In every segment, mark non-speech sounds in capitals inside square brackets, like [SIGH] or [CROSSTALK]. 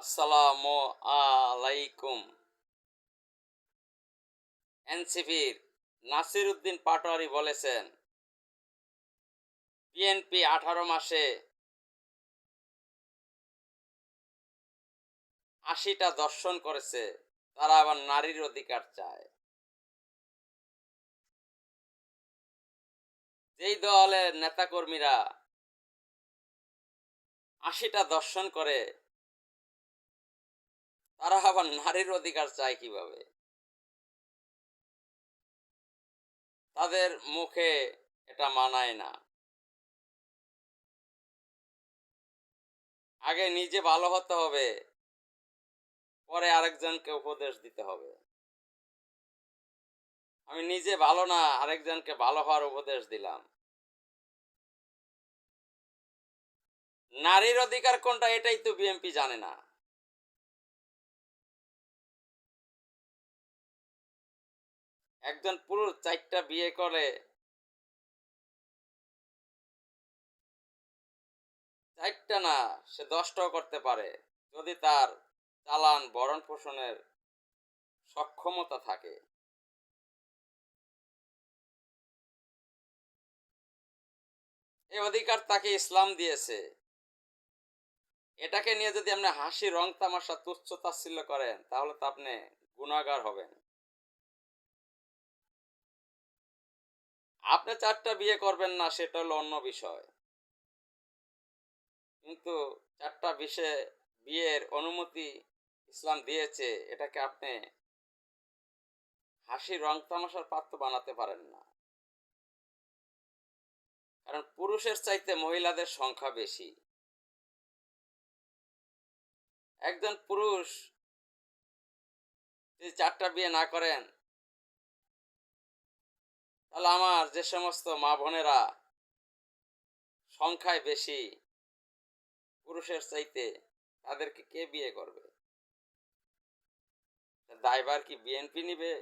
আসসালামু আলাইকুম। এনসিপির নাসির উদ্দিন পাটোয়ারি বলেছেন, বিএনপি আঠারো মাসে আশিটা দর্শন করেছে, তারা আবার নারীর অধিকার চায়। যেই দলের নেতাকর্মীরা আশিটা দর্শন করে তারা আবার নারীর অধিকার চায় কীভাবে? তাদের মুখে এটা মানায় না। আগে নিজে ভালো হতে হবে, পরে আরেকজনকে উপদেশ দিতে হবে। আমি নিজে ভালো না, আরেকজনকে ভালো হওয়ার উপদেশ দিলাম। নারীর অধিকার কোনটা এটাই তো বিএনপি জানে না। একজন পুরুষ চারটা বিয়ে করে। চারটা না, সে দশটাও করতে পারে। যদি তার চালান বরণ পোষণের সক্ষমতা থাকে। এই অধিকার তাকে ইসলাম দিয়েছে। এটাকে নিয়ে যদি আপনি হাসি, রং তামাশা, তুচ্ছ তাচ্ছিল্য করেন, তাহলে তো আপনি গুণাগার হবেন। আপনি চারটা বিয়ে করবেন না, সেটা হলো অন্য বিষয়। কিন্তু চারটা বিষয়ে বিয়ের অনুমতি ইসলাম দিয়েছে, এটাকে আপনি হাসি রং তামাশার পাত্র বানাতে পারেন না। কারণ পুরুষের চাইতে মহিলাদের সংখ্যা বেশি। একজন পুরুষ যদি চারটা বিয়ে না করেন তাহলে আমার যে সমস্ত মা বোনেরা সংখ্যায় বেশি পুরুষের চাইতে, তাদেরকে কে বিয়ে করবে? দায়বার কি বিএনপি নিবে?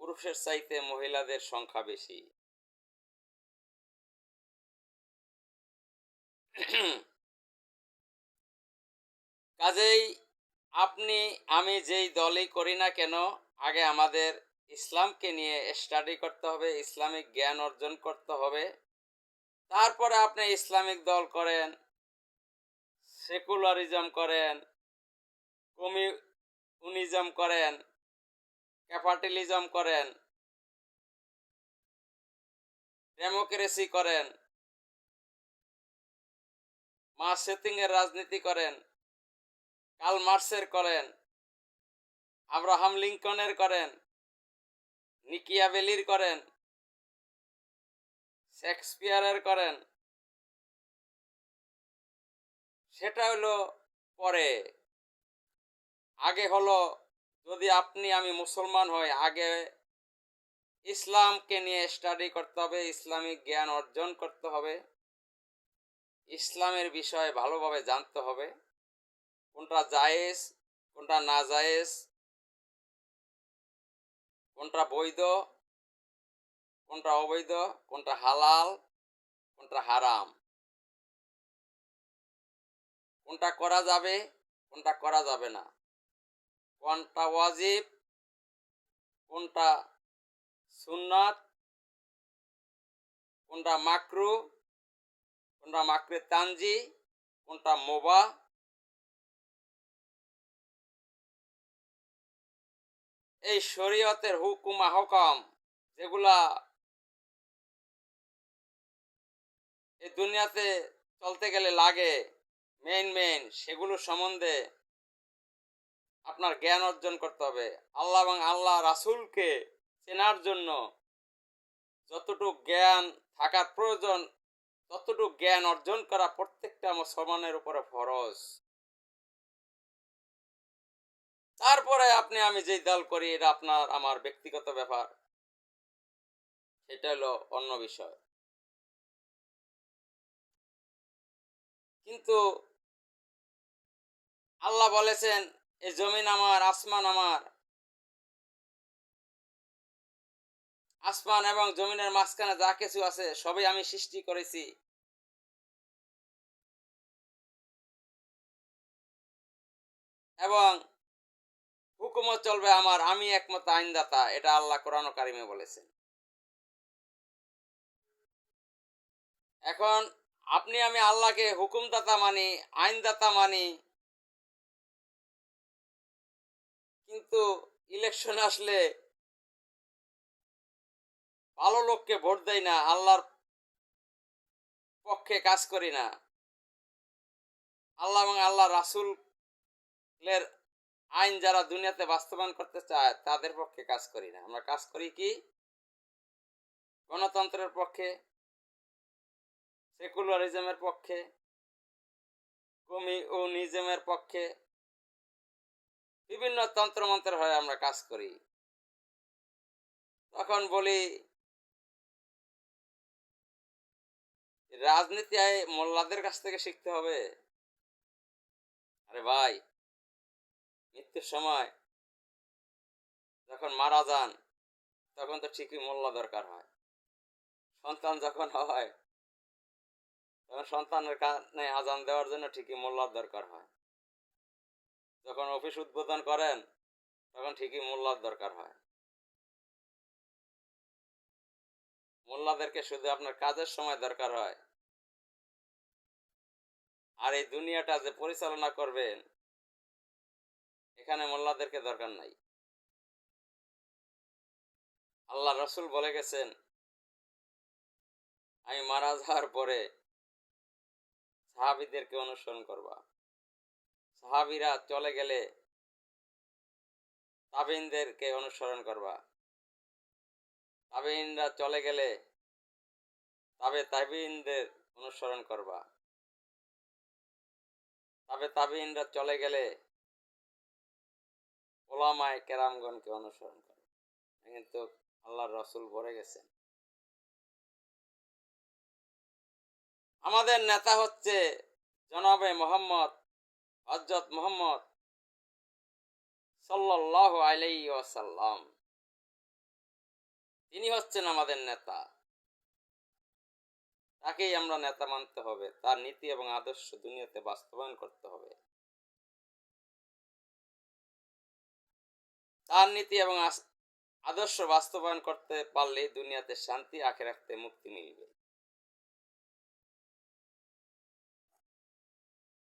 পুরুষের চাইতে মহিলাদের সংখ্যা বেশি। [CLEARS THROAT] কাজেই আপনি, আমি যেই দলই করি না কেন, আগে আমাদের ইসলামকে নিয়ে স্টাডি করতে হবে, ইসলামিক জ্ঞান অর্জন করতে হবে। তারপরে আপনি ইসলামিক দল করেন সেকুলারিজম করেন কমিউনিজম করেন ক্যাপাটিলিজম করেন ডেমোক্রেসি করেন মা সেতিংয়ের রাজনীতি করেন। কাল মার্সের করেন, আব্রাহাম লিঙ্কনের করেন নিকিয়া বেলির করেন, শেক্সপিয়ারের করেন। সেটা হলো পরে। আগে হলো যদি আপনি, আমি মুসলমান হই, আগে ইসলামকে নিয়ে স্টাডি করতে হবে, ইসলামিক জ্ঞান অর্জন করতে হবে, ইসলামের বিষয়ে ভালোভাবে জানতে হবে। কোনটা জায়েজ, কোনটা না জায়েজ, কোনটা বৈধ, কোনটা অবৈধ, কোনটা হালাল, কোনটা হারাম। কোনটা করা যাবে, কোনটা করা যাবে না। কোনটা ওয়াজিব, কোনটা সুন্নাত, কোনটা মাকরু, কোনটা মাকরে তানজি, কোনটা মোবা এই শরীয়তের হুকুম আহকাম যেগুলা এই দুনিয়াতে চলতে গেলে লাগে মেইন মেইন সেগুলো সম্বন্ধে আপনার জ্ঞান অর্জন করতে হবে। আল্লাহ এবং আল্লাহ রাসুলকে চেনার জন্য যতটুকু জ্ঞান থাকার প্রয়োজন, ততটুকু জ্ঞান অর্জন করা প্রত্যেকটা মুসলমানের উপরে ফরজ। তারপরে আপনি আমি যেই দল করি, এটা আপনার, আমার ব্যক্তিগত ব্যাপার। সেটা হলো অন্য বিষয়। কিন্তু আল্লাহ বলেছেন, এ জমিন আমার, আসমান আমার। আসমান এবং জমিনের মাঝখানে যা কিছু আছে, সবই আমি সৃষ্টি করেছি। এবং হুকুমও চলবে আমার, আমি একমত আইনদাতা, এটা আল্লাহ কোরআন কারিমে বলেছেন। এখন আপনি আমি আল্লাহকে হুকুমদাতা মানি, আইনদাতা মানি, কিন্তু ইলেকশন আসলে ভালো লোককে ভোট দেয় না, আল্লাহর পক্ষে কাজ করি না। আল্লাহ এবং আল্লাহ রাসুলের আইন যারা দুনিয়াতে বাস্তবায়ন করতে চায়, তাদের পক্ষে কাজ করি না। আমরা কাজ করি কি? গণতন্ত্রের পক্ষে, সেকুলারিজমের পক্ষে, কমিউনিজমের পক্ষে, বিভিন্ন তন্ত্রমন্ত্রের হয়ে আমরা কাজ করি। তখন বলি, রাজনীতি আয় মোল্লাদের কাছ থেকে শিখতে হবে। আরে ভাই মৃত্যুর সময় যখন মারা যান, তখন তো ঠিকই মোল্লা দরকার হয়। সন্তান যখন হয়, তখন সন্তানের কানে আজান দেওয়ার জন্য ঠিকই মোল্লার দরকার হয়। যখন অফিস উদ্বোধন করেন, তখন ঠিকই মোল্লার দরকার হয়। মোল্লাদেরকে শুধু আপনার কাজের সময় দরকার হয়। আর এই দুনিয়াটা যে পরিচালনা করবেন এখানে মোল্লাদেরকে দরকার নাই। আল্লাহ রসুল বলে গেছেন, আমি মারা যাওয়ার পরে সাহাবিদেরকে অনুসরণ করবা। সাহাবিরা চলে গেলে তাবিনদেরকে অনুসরণ করবা। তাবিনরা চলে গেলে তবে তাবিনদের অনুসরণ করবা। তবে তাবিনরা চলে গেলে ওলামায় কেরামগণকে অনুসরণ করে। কিন্তু আল্লাহর রসুল বলে গেছেন। আমাদের নেতা হচ্ছে জনাবে মোহাম্মদ হজরত মোহাম্মদ সাল্লাহ আলাই ওয়াসাল্লাম। তিনি হচ্ছেন আমাদের নেতা। তাকেই আমরা নেতা মানতে হবে। তার নীতি এবং আদর্শ দুনিয়াতে বাস্তবায়ন করতে হবে। তার নীতি এবং আদর্শ বাস্তবায়ন করতে পারলে দুনিয়াতে শান্তি আঁকে রাখতে মুক্তি মিলবে।